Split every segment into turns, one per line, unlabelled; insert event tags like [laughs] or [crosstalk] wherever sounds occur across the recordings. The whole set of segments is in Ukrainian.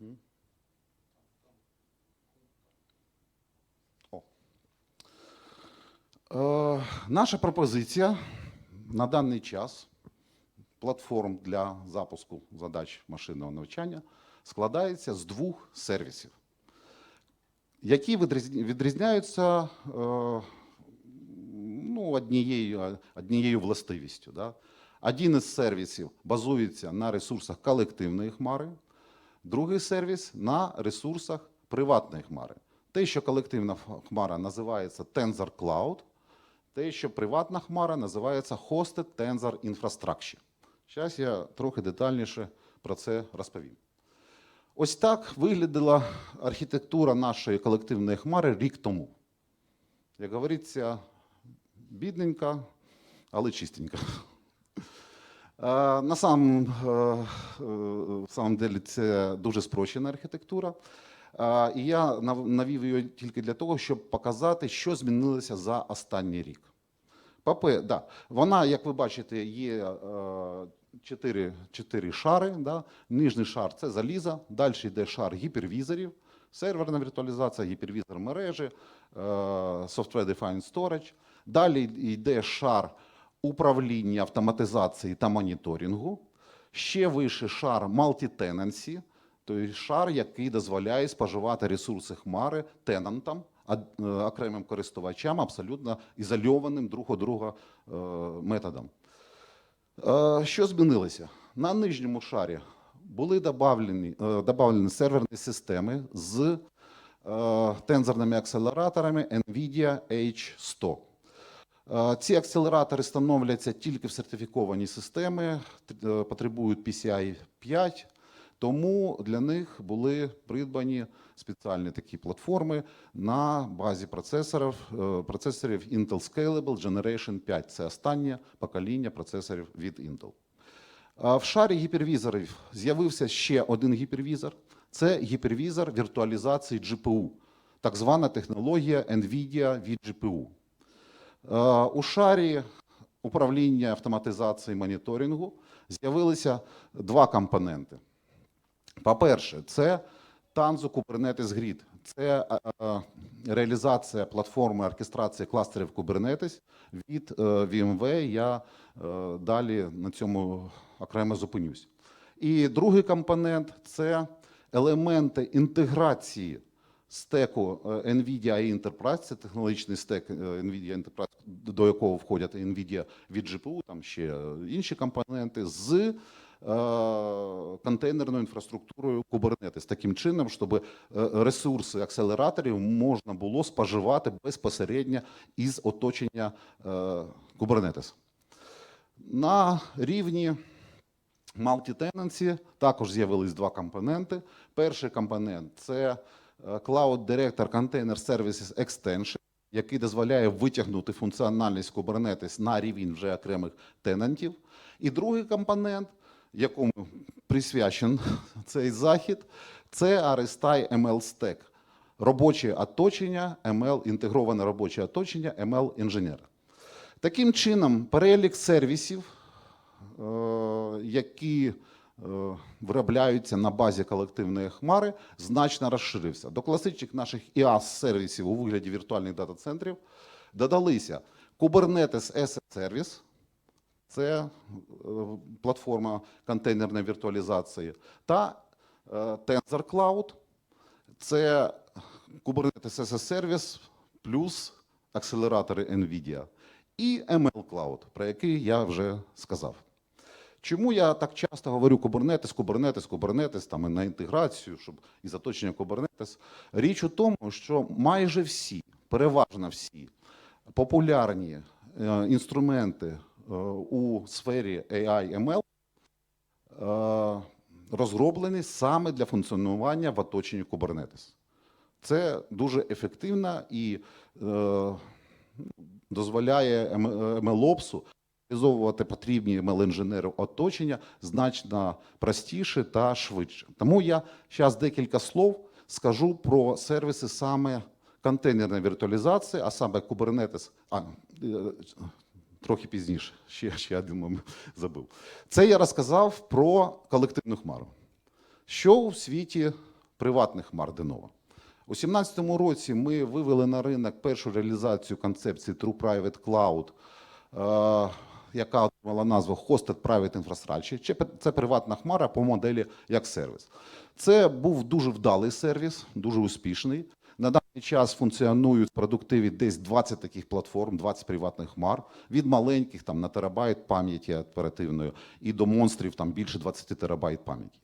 Мгм. О. Е, наша пропозиція на даний час платформ для запуску задач машинного навчання складається з двох сервісів, які відрізняються е, ну, однією, однією властивістю. Да? Один із сервісів базується на ресурсах колективної хмари, другий сервіс на ресурсах приватної хмари. Те, що колективна хмара називається Tensor Cloud, те, що приватна хмара називається Hosted Tensor Infrastructure. Зараз я трохи детальніше про це розповім. Ось так виглядала архітектура нашої колективної хмари рік тому. Як говориться, бідненька, але чистенька. Е, На самом, е, е, самом деле це дуже спрощена архітектура. І я навів її тільки для того, щоб показати, що змінилося за останній рік. Папе, да, вона, як ви бачите, є чотири, чотири шари. Да? Нижній шар це залізо, далі йде шар гіпервізорів, серверна віртуалізація, гіпервізор мережі, Software Defined Storage. Далі йде шар управління автоматизації та моніторингу. Ще вище шар multi-tenancy, тобто шар, який дозволяє споживати ресурси хмари тенантам, е, окремим користувачам, абсолютно ізольованим друг від друга е, методом. Е, Що змінилося? На нижньому шарі були добавлені, е, серверні системи з тензорними акселераторами NVIDIA H100. Е, Ці акселератори становляться тільки в сертифіковані системи, е, потребують PCI 5, тому для них були придбані спеціальні такі платформи на базі процесорів, е, процесорів Intel Scalable Generation 5. Це останнє покоління процесорів від Intel. В шарі гіпервізорів з'явився ще один гіпервізор. Це гіпервізор віртуалізації GPU, так звана технологія NVIDIA від GPU. Е, У шарі управління автоматизації моніторингу з'явилися два компоненти. По-перше, це Tanzu Kubernetes Grid. Це е, е, реалізація платформи оркестрації кластерів Kubernetes від VMware. Я далі на цьому окремо зупинюсь. І другий компонент це елементи інтеграції стеку е, NVIDIA і Enterprise, це технологічний стек е, NVIDIA Enterprise, до якого входять NVIDIA від GPU, там ще е, інші компоненти, з контейнерною інфраструктурою Kubernetes, таким чином, щоб ресурси акселераторів можна було споживати безпосередньо із оточення Kubernetes. На рівні Multi-tenancy також з'явились два компоненти. Перший компонент це Cloud Director Container Services Extension, який дозволяє витягнути функціональність Kubernetes на рівень вже окремих тенантів. І другий компонент, якому присвячен [laughs] цей захід, це RSTI ML Stack. Робоче оточення, ML, інтегроване робоче оточення, ML інженера. Таким чином, перелік сервісів, е, які виробляються на базі колективної хмари, значно розширився. До класичних наших IaaS-сервісів у вигляді віртуальних дата-центрів додалися Kubernetes Asset Service, це е, платформа контейнерної віртуалізації, та е, Tensor Cloud, це Kubernetes as a Service плюс акселератори NVIDIA і ML Cloud, про який я вже сказав. Чому я так часто говорю Kubernetes, Kubernetes, Kubernetes, там і на інтеграцію, щоб і заточення Kubernetes? Річ у тому, що майже всі, переважно всі популярні е, інструменти е, у сфері AI ML е, розроблені саме для функціонування в оточенні Kubernetes. Це дуже ефективно і е, дозволяє MLOps реалізовувати потрібні ML-інженери оточення значно простіше та швидше. Тому я зараз декілька слов скажу про сервіси саме контейнерної віртуалізації, а саме Kubernetes. А, е, трохи пізніше, ще, ще один момент [laughs] забув. Це я розказав про колективну хмару. Що у світі приватних хмар Денова? У 2017 році ми вивели на ринок першу реалізацію концепції True Private Cloud, е, яка отримала назву Hosted Private Infrastructure. Чи Це приватна хмара по моделі як сервіс. Це був дуже вдалий сервіс, дуже успішний. На даний час функціонують в продуктиві десь 20 таких платформ, 20 приватних хмар, від маленьких там, на терабайт пам'яті оперативної і до монстрів там, більше 20 терабайт пам'яті.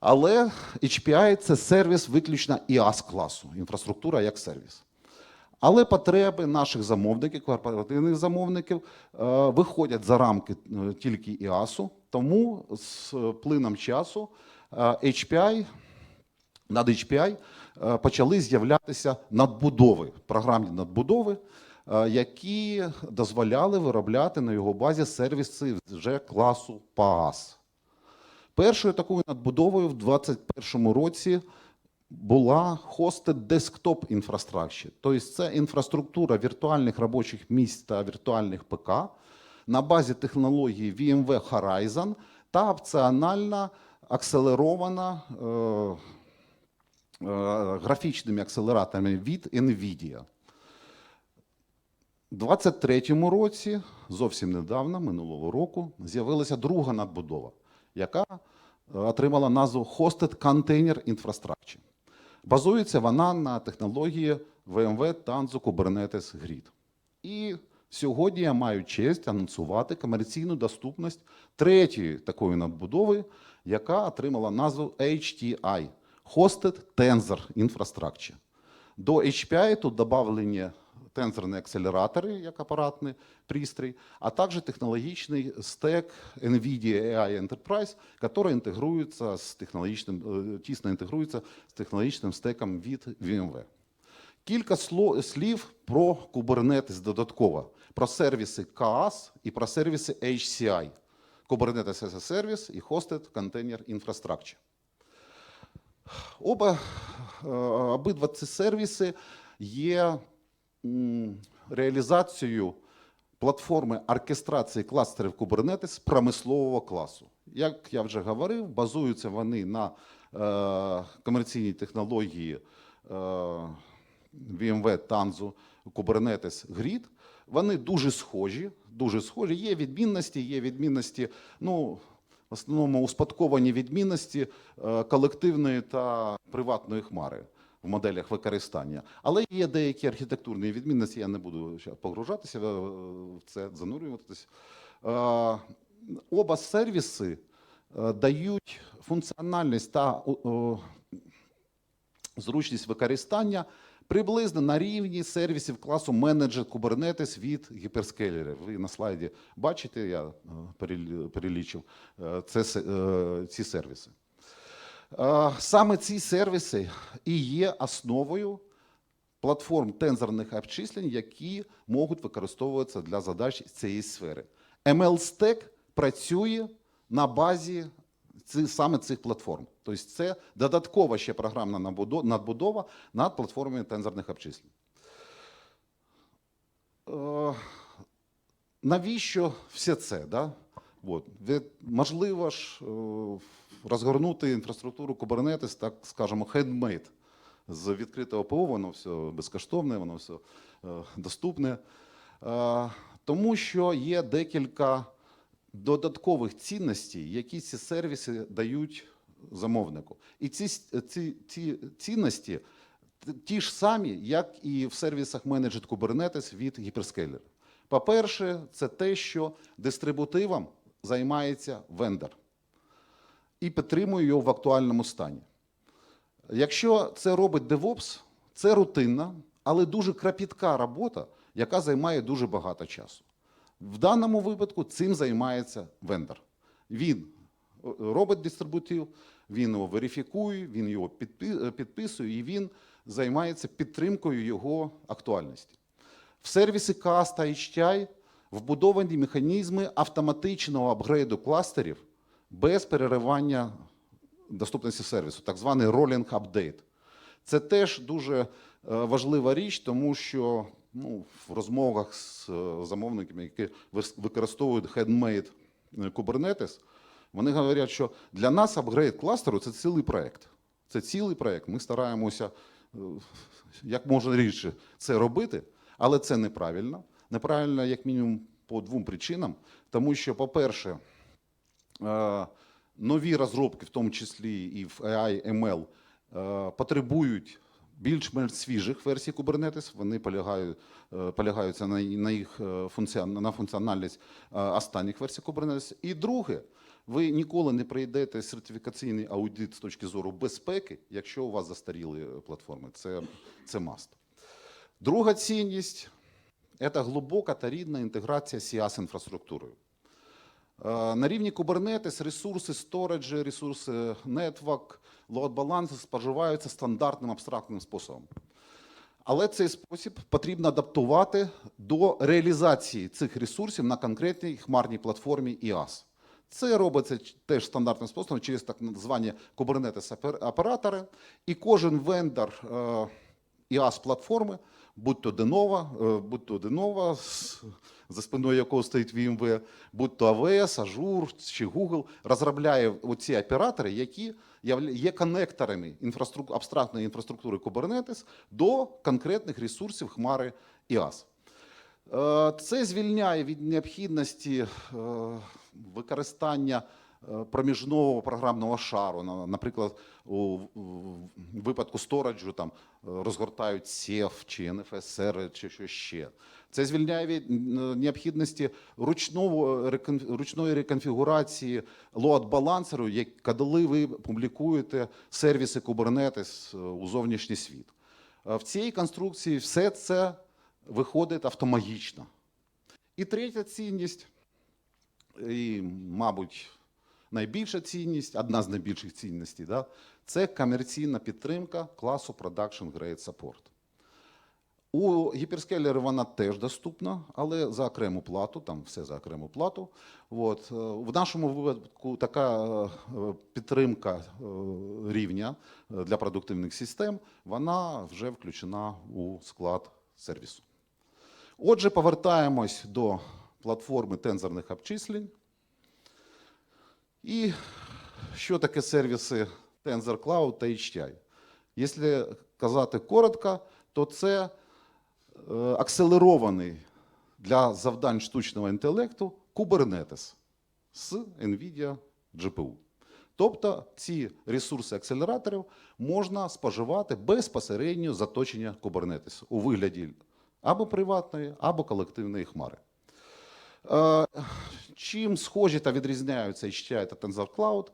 Але HPI це сервіс виключно IaaS класу, інфраструктура як сервіс. Але потреби наших замовників, корпоративних замовників, е, виходять за рамки е, тільки IaaS, тому з плином часу е, HPI, над HPI почали з'являтися надбудови, програмні надбудови, які дозволяли виробляти на його базі сервіси вже класу PaaS. Першою такою надбудовою в 2021 році була Hosted Desktop Infrastructure. Тобто це інфраструктура віртуальних робочих місць та віртуальних ПК на базі технології VMware Horizon та опціональна акселерована е, е, графічними акселераторами від NVIDIA. У 23-му році, зовсім недавно, минулого року, з'явилася друга надбудова, яка е, отримала назву Hosted Container Infrastructure. Базується вона на технології ВМВ Tanzu Kubernetes Grid. І сьогодні я маю честь анонсувати комерційну доступність третьої такої надбудови, яка отримала назву HTI – Hosted Tensor Infrastructure. До HPI тут додавлені тензорні акселератори, як апаратний пристрій, а також технологічний стек NVIDIA AI Enterprise, який інтегрується з технологічним, е, тісно інтегрується з технологічним стеком від VMware. Кілька слів про Kubernetes додатково, про сервіси KAAS і про сервіси HCI. Kubernetes as a Service і Hosted Container Infrastructure. Оба, е, обидва ці сервіси є м, реалізацією платформи оркестрації кластерів Kubernetes промислового класу. Як я вже говорив, базуються вони на е, комерційній технології е, VMware Tanzu Kubernetes Grid. Вони дуже схожі, дуже схожі. Є відмінності, є відмінності, ну, в основному успадковані відмінності е, колективної та приватної хмари в моделях використання. Але є деякі архітектурні відмінності, я не буду погружатися в в це, занурюватися. Е, Оба сервіси е, дають функціональність та зручність використання приблизно на рівні сервісів класу менеджер Kubernetes від гіперскейлерів. Ви на слайді бачите, я е, перелічив е, це, е, ці сервіси. Е, Саме ці сервіси і є основою платформ тензорних обчислень, які можуть використовуватися для задач цієї сфери. ML-Stack працює на базі саме цих платформ. Тобто це додаткова ще програмна надбудова над платформами тензорних обчислень. Е, навіщо все це? Да? От. Можливо ж е, розгорнути інфраструктуру Kubernetes, так скажемо, handmade. З відкритого ПО, воно все безкоштовне, воно все е, доступне. Е, тому що є декілька додаткових цінностей, які ці сервіси дають замовнику. І ці, ці, ці цінності ті ж самі, як і в сервісах менеджер Kubernetes від гіперскейлера. По-перше, це те, що дистрибутивом займається вендор і підтримує його в актуальному стані. Якщо це робить DevOps, це рутинна, але дуже крапітка робота, яка займає дуже багато часу. В даному випадку цим займається вендор. Він е, робить дистрибутив, він його верифікує, він його е, підписує і він займається підтримкою його актуальності. В сервісі CAS та HTI вбудовані механізми автоматичного апгрейду кластерів без переривання доступності сервісу, так званий rolling update. Це теж дуже е, важлива річ, тому що ну, в розмовах з е, замовниками, які використовують handmade е, Kubernetes, Вони говорять, що для нас апгрейд кластеру це цілий проект. Це цілий проект. Ми стараємося як можна рідше це робити, але це неправильно. Неправильно, як мінімум, по двом причинам. Тому що, по-перше, е, нові розробки, в тому числі і в AI, ML, е, потребують більш-менш свіжих версій Kubernetes. Вони полягають, е, полягаються на, на їх функціон- на функціональність останніх версій Kubernetes. І друге, ви ніколи не пройдете сертифікаційний аудит з точки зору безпеки, якщо у вас застаріли платформи. Це, це маст. Друга цінність це глибока та рідна інтеграція з CIAS інфраструктурою. Е, На рівні Kubernetes ресурси сториджі, ресурси network, load balance споживаються стандартним абстрактним способом. Але цей спосіб потрібно адаптувати до реалізації цих ресурсів на конкретній хмарній платформі IaaS. Це робиться теж стандартним способом через так звані Kubernetes оператори. І кожен вендор е, IaaS платформи, будь то Denova, е, будь то з- за спиною якого стоїть VMware, будь то AWS, Azure чи Google, розробляє оці оператори, які є конекторами інфраструк- абстрактної інфраструктури Kubernetes до конкретних ресурсів хмари IaaS. Е, Це звільняє від необхідності е, використання проміжного програмного шару. Наприклад, у випадку стораджу там е, розгортають SEF чи NFS чи що ще. Це звільняє від е, необхідності ручного ручної реконфігурації лоад-балансеру, коли ви публікуєте сервіси Kubernetes е, у зовнішній світ. Е, В цій конструкції все це виходить автоматично. І третя цінність, і, мабуть, найбільша цінність, одна з найбільших цінностей, да, це комерційна підтримка класу Production Grade Support. У гіперскейлері вона теж доступна, але за окрему плату, там все за окрему плату. От. е, В нашому випадку така е, підтримка е, рівня для продуктивних систем, вона вже включена у склад сервісу. Отже, повертаємось до платформи тензорних обчислень. І що таке сервіси Tensor Cloud та HTI? Якщо казати коротко, то це е, акселерований для завдань штучного інтелекту Kubernetes з NVIDIA GPU. Тобто ці ресурси акселераторів можна споживати безпосередньо з оточення Kubernetes у вигляді або приватної, або колективної хмари. Е, Чим схожі та відрізняються HTI та Tensor Cloud?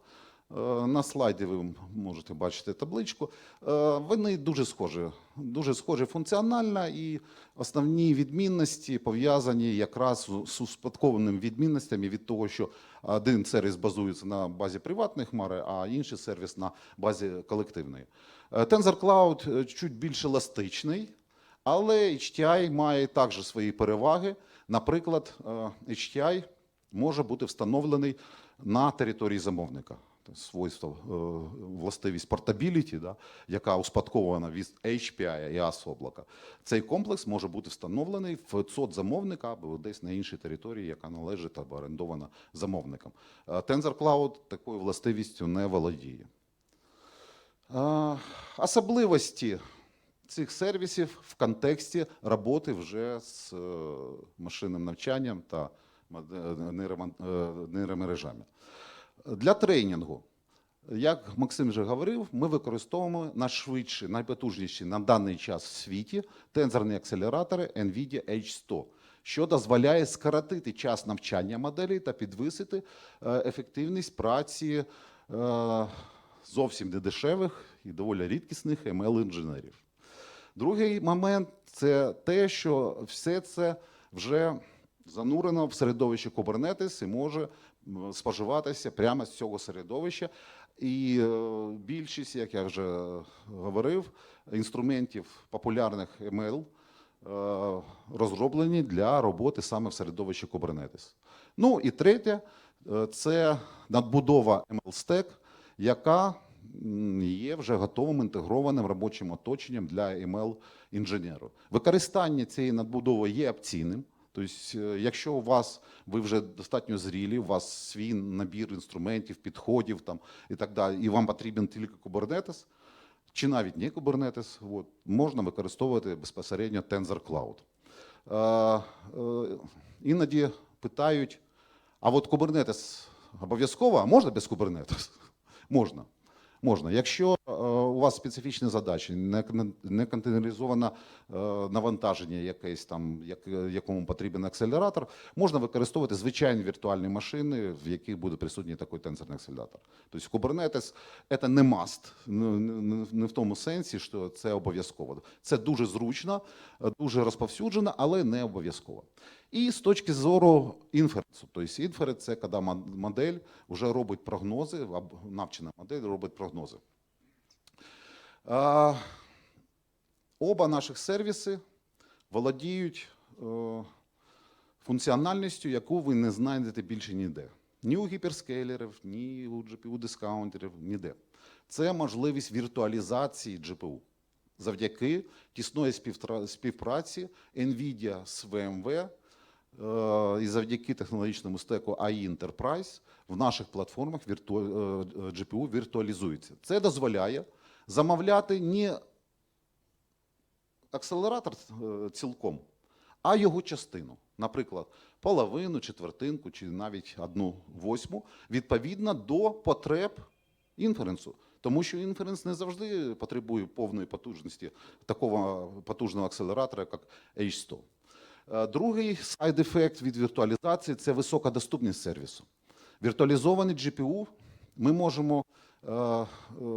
Е, На слайді ви можете бачити табличку. Е, Вони дуже схожі, дуже схожі функціонально, і основні відмінності пов'язані якраз з успадкованими відмінностями від того, що один сервіс базується на базі приватної хмари, а інший сервіс на базі колективної. Tensor Cloud е, чуть більш еластичний, але HTI має також свої переваги. Наприклад, е, HTI може бути встановлений на території замовника. Свойство, е, властивість портабіліті, да, яка успадкована від HPI і AS облака. Цей комплекс може бути встановлений в ЦОД замовника або десь на іншій території, яка належить або орендована замовником. Е, Tensor Cloud такою властивістю не володіє. Особливості цих сервісів в контексті роботи вже з е, машинним навчанням та нейромон- е, нейромережами. Для тренінгу, як Максим вже говорив, ми використовуємо найшвидші, найпотужніші на даний час в світі тензорні акселератори NVIDIA H100, що дозволяє скоротити час навчання моделей та підвисити е, ефективність праці е, зовсім недешевих і доволі рідкісних ML-інженерів. Другий момент це те, що все це вже занурено в середовище Kubernetes і може споживатися прямо з цього середовища. І е, більшість, як я вже говорив, інструментів популярних ML е, розроблені для роботи саме в середовищі Kubernetes. Ну і третє е, це надбудова ML-Stack, яка є вже готовим інтегрованим робочим оточенням для ML інженеру. Використання цієї надбудови є опційним. Тобто, е, якщо у вас ви вже достатньо зрілі, у вас свій набір інструментів, підходів там і так далі, і вам потрібен тільки Kubernetes, чи навіть не Kubernetes, от, можна використовувати безпосередньо Tensor Cloud. Е, е, іноді питають: а от Kubernetes обов'язково, а можна без Kubernetes? [laughs] Можна. Можна. Якщо е, у вас специфічні задачі, не, не контейнеризоване е, навантаження якесь там, як, якому потрібен акселератор, можна використовувати звичайні віртуальні машини, в яких буде присутній такий тензорний акселератор. Тобто Kubernetes – це не must, не, в тому сенсі, що це обов'язково. Це дуже зручно, дуже розповсюджено, але не обов'язково. І з точки зору інференсу, тобто інференс – це коли модель вже робить прогнози, навчена модель робить прогнози. Оба наших сервіси володіють е, функціональністю, яку ви не знайдете більше ніде. Ні у гіперскейлерів, ні у GPU-дискаунтерів, ніде. Це можливість віртуалізації GPU завдяки тісної співпраці NVIDIA з VMware і завдяки технологічному стеку AI Enterprise в наших платформах вірту... е, е, GPU віртуалізується. Це дозволяє замовляти не акселератор е, цілком, а його частину, наприклад, половину, четвертинку чи навіть одну восьму, відповідно до потреб інференсу. Тому що інференс не завжди потребує повної потужності такого потужного акселератора, як H100. Е, Другий сайд-ефект від віртуалізації це висока доступність сервісу. Віртуалізований GPU ми можемо е, е,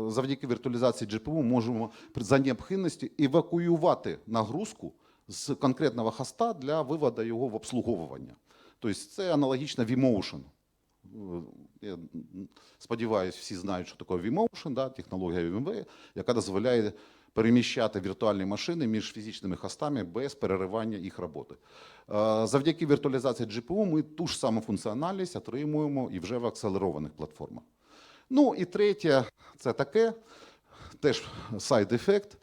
завдяки віртуалізації GPU можемо за необхідності евакуювати нагрузку з конкретного хоста для виводу його в обслуговування. Тобто це аналогічно vMotion. Я сподіваюся, всі знають, що таке vMotion, да, технологія VMware, яка дозволяє переміщати віртуальні машини між фізичними хостами без переривання їх роботи. Е, Завдяки віртуалізації GPU ми ту ж саму функціональність отримуємо і вже в акселерованих платформах. Ну і третє, це таке, теж сайд-ефект.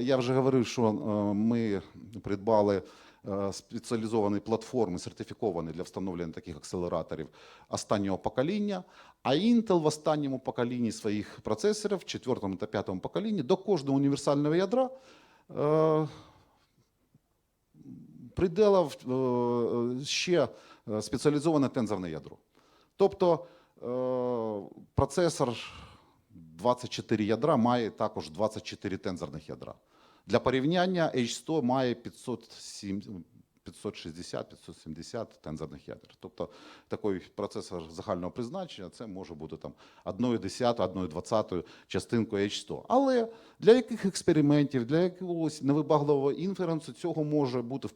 Я вже говорив, що е, ми придбали е, спеціалізовані платформи, сертифіковані для встановлення таких акселераторів останнього покоління. А Intel в останньому поколінні своїх процесорів, в четвертому та п'ятому поколінні, до кожного універсального ядра е, приділив е, ще е, спеціалізоване тензорне ядро. Тобто е, процесор 24 ядра має також 24 тензорних ядра. Для порівняння H100 має 507 560-570 тензорних ядер. Тобто такий процесор загального призначення це може бути там 1,10, 1,20 частинкою H100. Але для яких експериментів, для якогось невибагливого інференсу цього може бути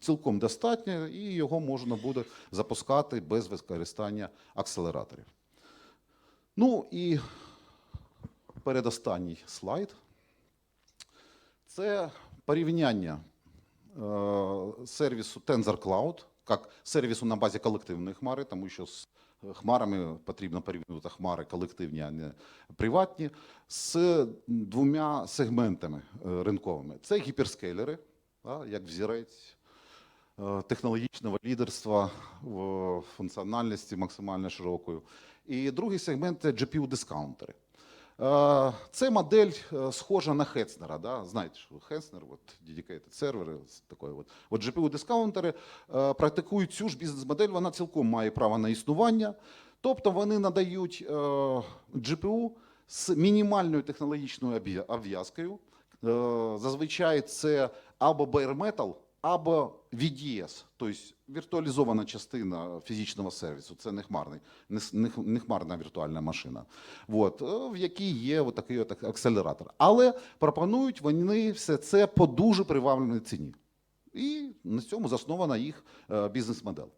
цілком достатньо, і його можна буде запускати без використання акселераторів. Ну і передостанній слайд. Це порівняння е, сервісу Tensor Cloud, як сервісу на базі колективної хмари, тому що з хмарами потрібно порівнювати хмари колективні, а не приватні, з двома сегментами е, ринковими. Це гіперскейлери, як взірець е, технологічного лідерства в функціональності максимально широкою. І другий сегмент це GPU-дискаунтери. Е, Це модель е, схожа на Хетснера. Да? Знаєте, що Хетснер, от, dedicated сервери, такої от. От GPU-дискаунтери е, практикують цю ж бізнес-модель, вона цілком має право на існування. Тобто вони надають GPU з мінімальною технологічною обв'я- обв'язкою. Зазвичай це або bare metal, або VDS, тобто віртуалізована частина фізичного сервісу. Це не хмарний, не, хмарна віртуальна машина, от, е, в якій є такий от акселератор. Але пропонують вони все це по дуже привабливій ціні. І на цьому заснована їх е, бізнес-модель.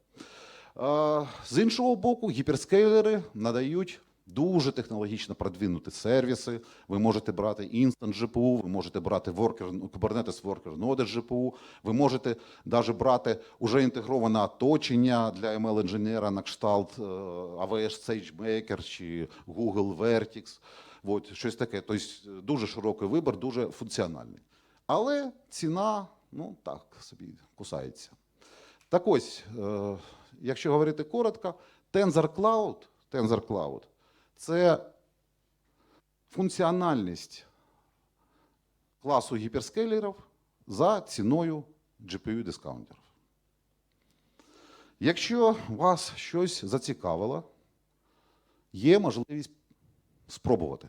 Е, З іншого боку, гіперскейлери надають дуже технологічно продвинуті сервіси. Ви можете брати Instant GPU, ви можете брати worker, Kubernetes Worker Node GPU, ви можете навіть брати уже інтегроване оточення для ML-інженера на кшталт е, AWS SageMaker чи Google Vertex. От, щось таке. Тобто дуже широкий вибір, дуже функціональний. Але ціна, ну так, собі кусається. Так ось, е, якщо говорити коротко, Tensor Cloud, Tensor Cloud – це функціональність класу гіперскейлерів за ціною GPU-дискаунтерів. Якщо вас щось зацікавило, є можливість спробувати.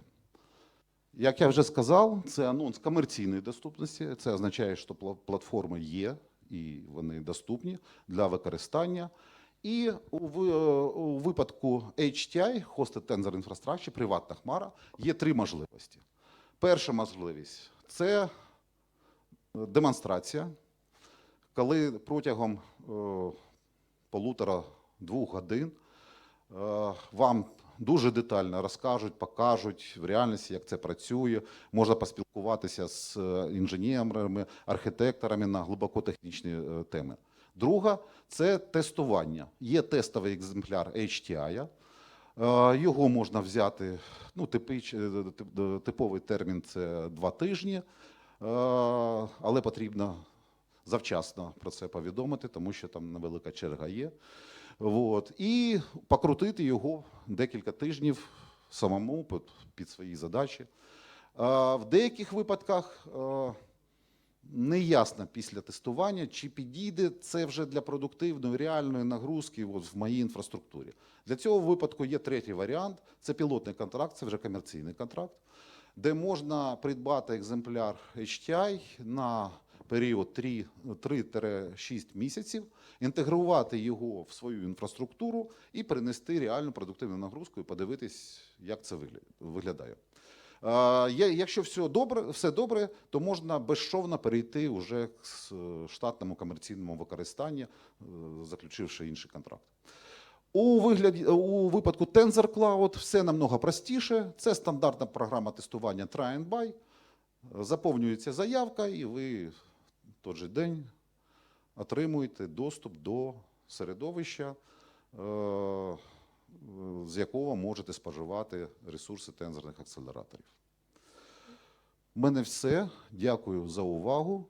Як я вже сказав, це анонс комерційної доступності. Це означає, що пла- платформи є і вони доступні для використання. І у, у випадку HTI, Hosted Tensor Infrastructure, приватна хмара, є три можливості. Перша можливість це е, демонстрація, коли протягом е, полутора-двох годин е, вам дуже детально розкажуть, покажуть в реальності, як це працює. Можна поспілкуватися з е, інженерами, архітекторами на глибоко технічні е, теми. Друга це тестування. Є тестовий екземпляр HTI. Е, Його можна взяти, ну, типич, е, е, типовий термін це два тижні, але потрібно завчасно про це повідомити, тому що там невелика черга є. От. І покрутити його декілька тижнів самому під, свої задачі. В деяких випадках неясно після тестування, чи підійде це вже для продуктивної реальної нагрузки от в моїй інфраструктурі. Для цього випадку є третій варіант: це пілотний контракт, це вже комерційний контракт, де можна придбати екземпляр HTI на період 3 3-6 місяців, інтегрувати його в свою інфраструктуру і принести реальну продуктивну нагрузку і подивитись, як це виглядає. Е, Якщо все добре, все добре, то можна безшовно перейти вже к штатному комерційному використанню, е, заключивши інший контракт. У, вигляді, у випадку Tensor Cloud все намного простіше. Це стандартна програма тестування Try and Buy. Заповнюється заявка, і ви в той же день отримуєте доступ до середовища, е, з якого можете споживати ресурси тензорних акселераторів. У мене все. Дякую за увагу.